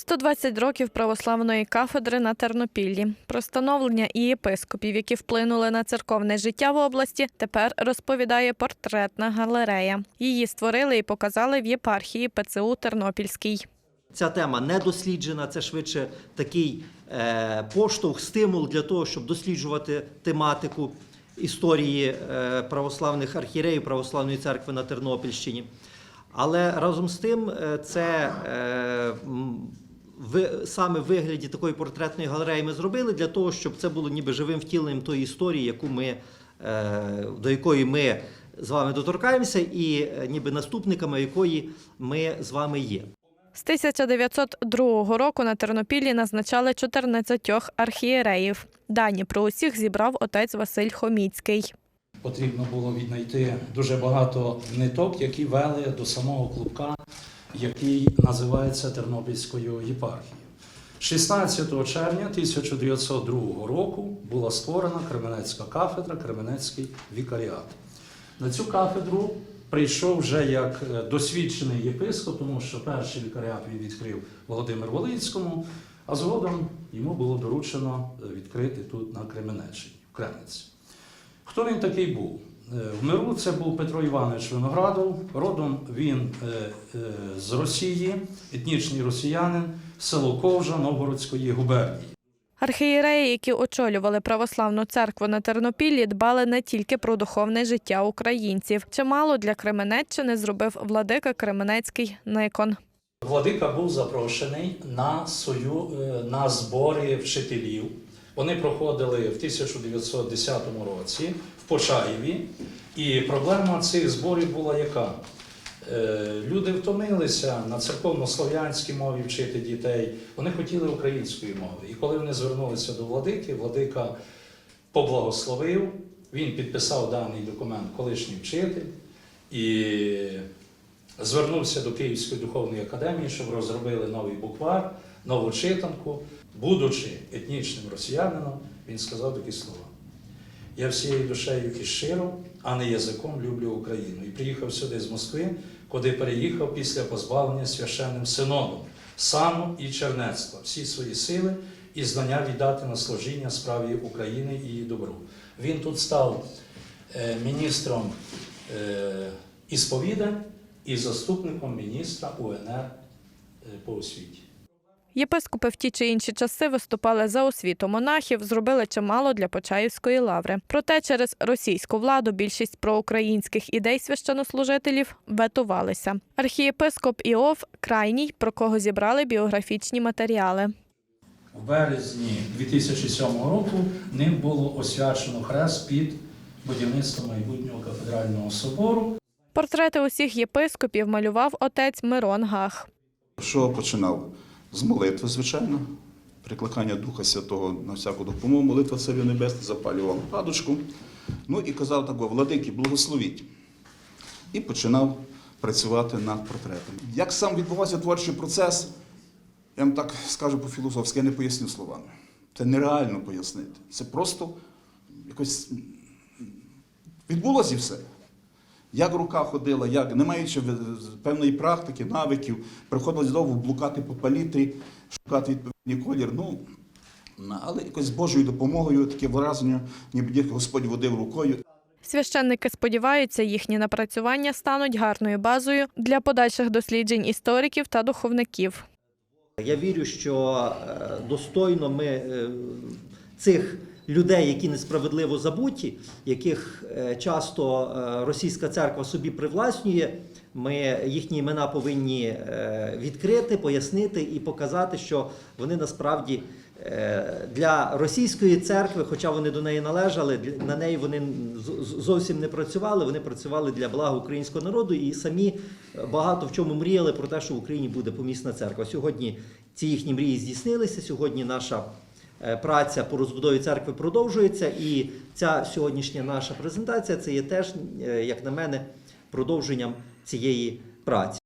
120 років православної кафедри на Тернопіллі. Про становлення і єпископів, які вплинули на церковне життя в області, тепер розповідає портретна галерея. Її створили і показали в єпархії ПЦУ Тернопільський. Ця тема не досліджена, це швидше такий е, поштовх, стимул для того, щоб досліджувати тематику історії е, православних архієреїв православної церкви на Тернопільщині. Але разом з тим, е, це ви, саме в вигляді такої портретної галереї ми зробили для того, щоб це було ніби живим втіленням тої історії, яку ми, е, до якої ми з вами доторкаємося, і е, ніби наступниками якої ми з вами є. З 1902 року на Тернопіллі назначали 14 архієреїв. Дані про усіх зібрав отець Василь Хоміцький. Потрібно було віднайти дуже багато ниток, які вели до самого клубка, який називається Тернопільською єпархією. 16 червня 1902 року була створена Кременецька кафедра, Кременецький вікаріат. На цю кафедру прийшов вже як е, досвідчений єпископ, тому що перший вікаріат він відкрив Володимир Волинському, а згодом йому було доручено е, відкрити тут на Кременеччині, в Кремниці. Хто він такий був? Е, В миру це був Петро Іванович Виноградов. Родом він е, е, з Росії, етнічний росіянин, село Ковжа Новгородської губернії. Архієреї, які очолювали православну церкву на Тернопіллі, дбали не тільки про духовне життя українців. Чимало для Кременеччини зробив владика Кременецький Никон. Владика був запрошений на свою на збори вчителів. Вони проходили в 1910 році в Почаєві. І проблема цих зборів була яка? Е, Люди втомилися на церковно-слов'янській мові вчити дітей. Вони хотіли української мови. І коли вони звернулися до владики, владика поблагословив, він підписав даний документ колишній вчитель і звернувся до Київської духовної академії, щоб розробили новий буквар, нову читанку. Будучи етнічним росіянином, він сказав такі слова. Я всією душею і щиро, а не язиком люблю Україну. І приїхав сюди з Москви, куди переїхав після позбавлення священним синодом, сану і чернецтва, всі свої сили і знання віддати на служіння справі України і її добру. Він тут став е, міністром е, ісповідань і заступником міністра УНР е, по освіті. Єпископи в ті чи інші часи виступали за освіту монахів, зробили чимало для Почаївської лаври. Проте через російську владу більшість проукраїнських ідей священнослужителів ветувалися. Архієпископ Іов крайній, про кого зібрали біографічні матеріали. В березні 2007 року ним було освячено хрест під будівництво майбутнього кафедрального собору. Портрети усіх єпископів малював отець Мирон Гах. Що починав? З молитви, звичайно, прикликання Духа Святого на всяку допомогу, молитва Царю Небесний, запалював падочку. Ну і казав так, владики, благословіть. І починав працювати над портретом. Як сам відбувався творчий процес, я вам так скажу по-філософськи, я не поясню словами. Це нереально пояснити. Це просто якось відбулося і все. Як рука ходила, як, не маючи в- певної практики, навиків, приходилось довго блукати по палітрі, шукати відповідний колір. Ну, але якось з Божою допомогою таке враження, ніби Господь водив рукою. Священники сподіваються, їхні напрацювання стануть гарною базою для подальших досліджень істориків та духовників. Я вірю, що е, достойно ми е, цих людей, які несправедливо забуті, яких е, часто е, російська церква собі привласнює, ми їхні імена повинні е, відкрити, пояснити і показати, що вони насправді для російської церкви, хоча вони до неї належали, на неї вони зовсім не працювали. Вони працювали для блага українського народу і самі багато в чому мріяли про те, що в Україні буде помісна церква. Сьогодні ці їхні мрії здійснилися. Сьогодні наша праця по розбудові церкви продовжується, і ця сьогоднішня наша презентація це є теж, е, як на мене, продовженням цієї праці.